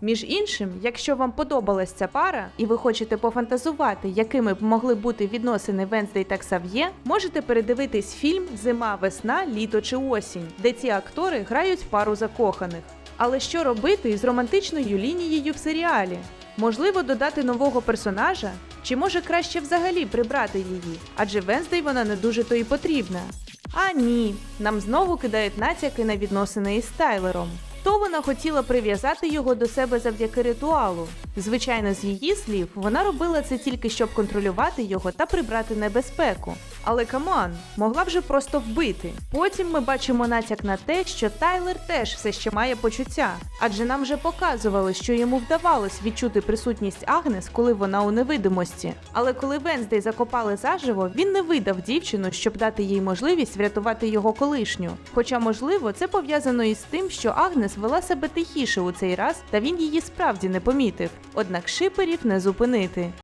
Між іншим, якщо вам подобалась ця пара і ви хочете пофантазувати, якими б могли бути відносини Венздей та Ксав'є, можете передивитись фільм Зима, весна, літо чи осінь, де ці актори грають пару закоханих. Але що робити із романтичною лінією в серіалі? Можливо, додати нового персонажа? Чи може краще взагалі прибрати її? Адже Венздей вона не дуже то і потрібна. А ні, нам знову кидають натяки на відносини із Тайлером. То вона хотіла прив'язати його до себе завдяки ритуалу. Звичайно, з її слів, вона робила це тільки щоб контролювати його та прибрати небезпеку. Але камон, могла вже просто вбити. Потім ми бачимо натяк на те, що Тайлер теж все ще має почуття, адже нам вже показували, що йому вдавалось відчути присутність Агнес, коли вона у невидимості. Але коли Венздей закопали заживо, він не видав дівчину, щоб дати їй можливість врятувати його колишню. Хоча, можливо, це пов'язано із тим, що Агнес вела себе тихіше у цей раз, та він її справді не помітив. Однак шиперів не зупинити.